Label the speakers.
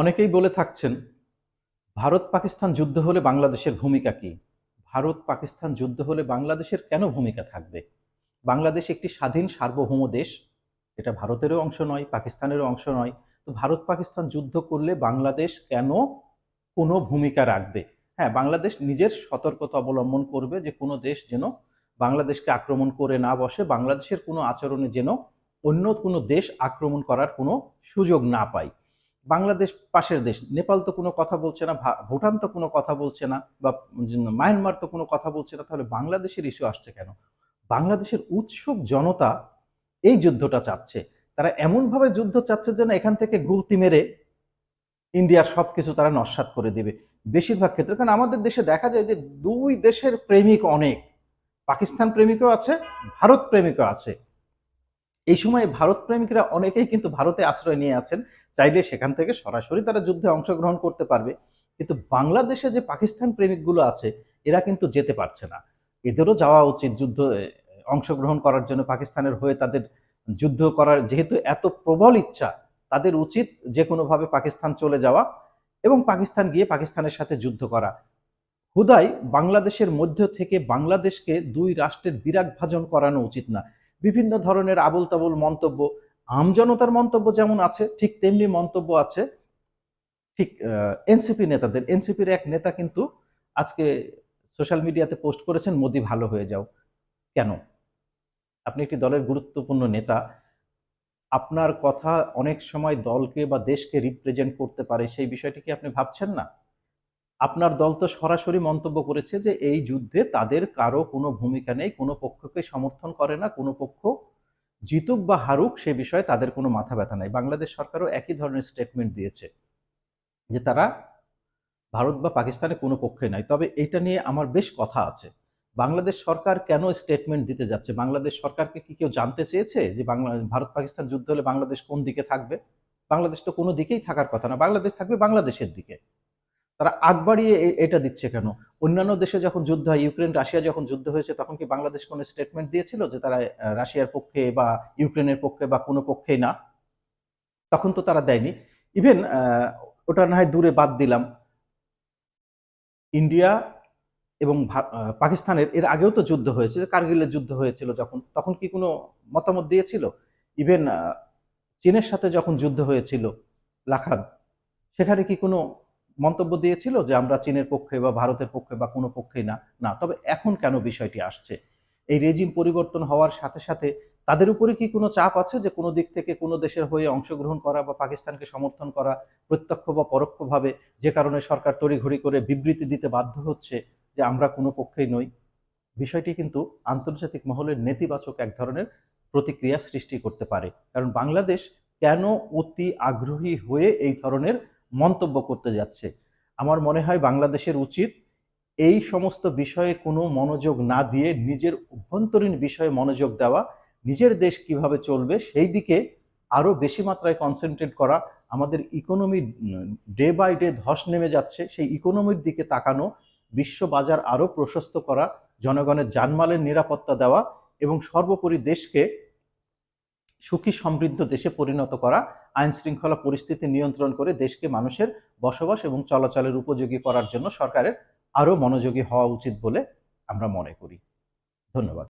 Speaker 1: অনেকেই বলে থাকছেন, ভারত পাকিস্তান যুদ্ধ হলে বাংলাদেশের ভূমিকা কি? ভারত পাকিস্তান যুদ্ধ হলে বাংলাদেশের কেন ভূমিকা থাকবে? বাংলাদেশ একটি স্বাধীন সার্বভৌম দেশ, এটা ভারতেরও অংশ নয়, পাকিস্তানেরও অংশ নয়। তো ভারত পাকিস্তান যুদ্ধ করলে বাংলাদেশ কেন কোনো ভূমিকা রাখবে? হ্যাঁ বাংলাদেশ নিজের সতর্কতা অবলম্বন করবে যে কোনো দেশ যেন বাংলাদেশকে আক্রমণ করে না বসে, বাংলাদেশের কোনো আচরণে যেন অন্য কোনো দেশ আক্রমণ করার কোনো সুযোগ না পায়। বাংলাদেশ পাশের দেশ, নেপাল তো কোনো কথা বলছে না ভুটান তো কোনো কথা বলছে না, বা মায়ানমার তো কোনো কথা বলছে না, তাহলে বাংলাদেশের ইস্যু আসছে কেন? বাংলাদেশের উৎসুক জনতা এই যুদ্ধটা চাচ্ছে। তারা এমনভাবে যুদ্ধ চাচ্ছে যেন এখান থেকে গুলতি মেরে ইন্ডিয়ার সব কিছু তারা নস্বাত করে দেবে বেশিরভাগ ক্ষেত্রে। কারণ আমাদের দেশে দেখা যায় যে দুই দেশের প্রেমিক অনেক। পাকিস্তান প্রেমিকও আছে, ভারত প্রেমিকও আছে। এই সময় ভারত প্রেমিকরা অনেকেই কিন্তু ভারতে আশ্রয় নিয়ে আছেন। চাইলে সেখান থেকে সরাসরি তারা যুদ্ধে অংশগ্রহণ করতে পারবে। কিন্তু বাংলাদেশে যে পাকিস্তান প্রেমিকগুলো আছে, এরা কিন্তু যেতে পারছে না। এদেরও যাওয়া উচিত যুদ্ধ অংশগ্রহণ করার জন্য পাকিস্তানের হয়ে তাদের যুদ্ধ করার যেহেতু এত প্রবল ইচ্ছা, তাদের উচিত যে কোনোভাবে পাকিস্তান চলে যাওয়া এবং পাকিস্তান গিয়ে পাকিস্তানের সাথে যুদ্ধ করা। হুদাই বাংলাদেশের মধ্য থেকে বাংলাদেশকে দুই রাষ্ট্রের বিরাট ভাজন করানো উচিত না। বিভিন্ন ধরনের আবল তাবল মন্তব্য আমজনতার মন্তব্য যেমন আছে, ঠিক তেমনি মন্তব্য আছে। ঠিক এনসিপি নেতাদের এনসিপির এক নেতা কিন্তু আজকে সোশ্যাল মিডিয়াতে পোস্ট করেছেন, মোদি ভালো হয়ে যাও। কেন? আপনি একটি দলের গুরুত্বপূর্ণ নেতা। আপনার কথা অনেক সময় দলকে বা দেশকে রিপ্রেজেন্ট করতে পারে, সেই বিষয়টি কি আপনি ভাবছেন না? আপনার দল তো সরাসরি মন্তব্য করেছে যে এই যুদ্ধে তাদের কারও কোনো ভূমিকা নেই, কোনো পক্ষকে সমর্থন করে না, কোনো পক্ষ জিতুক বা হারুক সে বিষয়ে তাদের কোনো মাথা ব্যথা নাই। বাংলাদেশ সরকারও একই ধরনের স্টেটমেন্ট দিয়েছে যে তারা ভারত বা পাকিস্তানে কোনো পক্ষে নাই তবে এটা নিয়ে আমার বেশ কথা আছে। বাংলাদেশ সরকার কেন স্টেটমেন্ট দিতে যাচ্ছে? বাংলাদেশ সরকারকে কি কেউ জানতে চেয়েছে যে বাংলা, ভারত পাকিস্তান যুদ্ধ হলে বাংলাদেশ কোন দিকে থাকবে? বাংলাদেশ তো কোনো দিকেই থাকার কথা না। বাংলাদেশ থাকবে বাংলাদেশের দিকে। তারা আগ বাড়িয়ে এটা দিচ্ছে কেন? অন্যান্য দেশে যখন যুদ্ধ হয়, ইউক্রেন, রাশিয়া যখন যুদ্ধ হয়েছে, তখন কি বাংলাদেশ কোনো স্টেটমেন্ট দিয়েছিল যে তারা রাশিয়ার পক্ষে বা ইউক্রেনের পক্ষে বা কোনো পক্ষেই না? তখন তো তারা দেয়নি। ইভেন ওটা না হয় দূরে বাদ দিলাম। ইন্ডিয়া এবং পাকিস্তানের, এর আগেও তো যুদ্ধ হয়েছে, কার্গিলের যুদ্ধ হয়েছিল যখন, তখন কি কোনো মতামত দিয়েছিল? ইভেন চীনের সাথে যখন যুদ্ধ হয়েছিল, লাখাদ, সেখানে কি কোনো মন্তব্য দিয়েছিল যে আমরা চীনের পক্ষে বা ভারতের পক্ষে বা কোনো পক্ষেই না না। তবে এখন কেন বিষয়টি আসছে? এই রেজিম পরিবর্তন হওয়ার সাথে সাথে তাদের উপরে কি কোনো চাপ আছে যে কোনো দিক থেকে কোনো দেশের হয়ে অংশগ্রহণ করা বা পাকিস্তানকে সমর্থন করা প্রত্যক্ষ বা পরোক্ষভাবে যে কারণে সরকার তড়িঘড়ি করে বিবৃতি দিতে বাধ্য হচ্ছে যে আমরা কোনো পক্ষেই নই? বিষয়টি কিন্তু আন্তর্জাতিক মহলের নেতিবাচক এক ধরনের প্রতিক্রিয়া সৃষ্টি করতে পারে। কারণ বাংলাদেশ কেন অতি আগ্রহী হয়ে এই ধরনের মন্তব্য করতে যাচ্ছে। আমার মনে হয় বাংলাদেশের উচিত এই সমস্ত বিষয়ে কোনো মনোযোগ না দিয়ে নিজের অভ্যন্তরীণ বিষয়ে মনোযোগ দেওয়া, নিজের দেশ কীভাবে চলবে সেই দিকে আরও বেশি মাত্রায় কনসেন্ট্রেট করা, আমাদের ইকোনমি ডে বাই ডে ধস নেমে যাচ্ছে, সেই ইকোনমির দিকে তাকানো বিশ্ব বাজার আরও প্রশস্ত করা, জনগণের জানমালের নিরাপত্তা দেওয়া এবং সর্বোপরি দেশকে সুখী সমৃদ্ধ দেশে পরিণত করা, আইন শৃঙ্খলা পরিস্থিতি নিয়ন্ত্রণ করে দেশকে মানুষের বসবাস এবং চলাচলের উপযোগী করার জন্য সরকারের আরও মনোযোগী হওয়া উচিত বলে আমরা মনে করি। ধন্যবাদ।